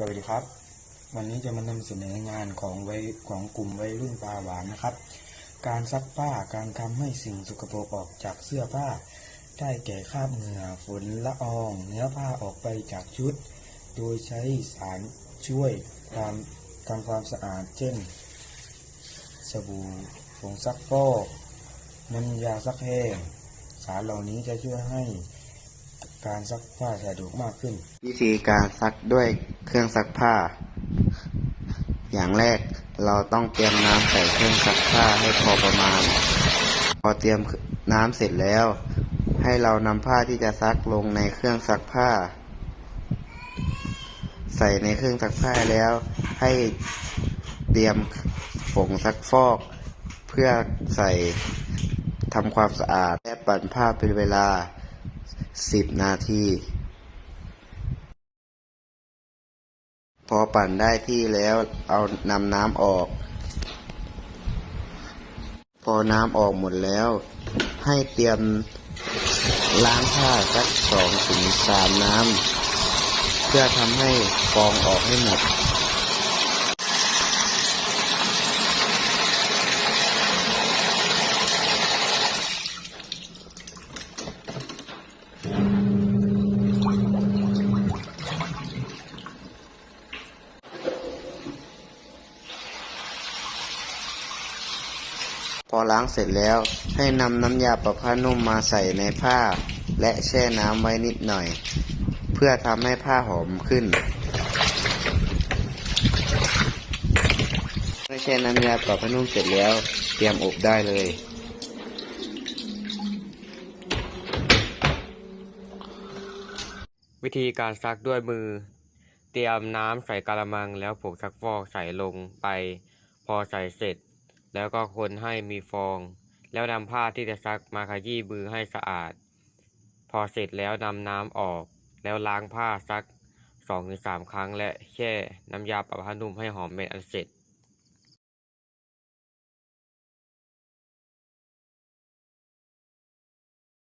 สวัสดีครับ วันนี้จะมานำเสนองานของวัยของกลุ่มวัยรุ่นปลาหวานนะครับ การซักผ้าการทำให้สิ่งสกปรกออกจากเสื้อผ้า ได้แก่คราบเหงื่อฝนละออง เนื้อผ้าออกไปจากชุด โดยใช้สารช่วยความทำความสะอาดเช่น สบู่ผงซักฟอกน้ำยาซักแห้งสารเหล่านี้จะช่วยให้ การซักผ้าสะดวกมากขึ้น วิธีการซักด้วยเครื่องซักผ้า อย่างแรกเราต้องเตรียมน้ำใส่เครื่องซักผ้าให้พอประมาณ พอเตรียมน้ำเสร็จแล้ว ให้เรานำผ้าที่จะซักลงในเครื่องซักผ้า ใส่ในเครื่องซักผ้าแล้ว ให้เตรียมผงซักฟอก เพื่อใส่ทำความสะอาดและปั่นผ้าเป็นเวลา 10นาที พอปั่นได้ที่แล้วเอานำน้ำออก พอน้ำออกหมดแล้ว ให้เตรียมล้างผ้าสักสองถึงสามน้ำ เพื่อทำให้ฟองออกให้หมด พอล้างเสร็จแล้ว ให้นำน้ำยาประผ้านุ่มมาใส่ในผ้า และแช่น้ำไว้นิดหน่อย เพื่อทำให้ผ้าหอมขึ้นเมื่อแช่น้ำยาปรับผ้านุ่มเสร็จแล้ว เตรียมอบได้เลย วิธีการซักด้วยมือ เตรียมน้ำใส่กะละมังแล้วผงซักฟอกใส่ลงไป พอใส่เสร็จ แล้วก็คนให้มีฟอง แล้วนำผ้าที่จะซักมาขยี้มือให้สะอาด พอเสร็จแล้วนำน้ำออก แล้วล้างผ้าซักสองถึงสามครั้งและแช่น้ำยาปรับผ้านุ่มให้หอมเป็นอันเสร็จ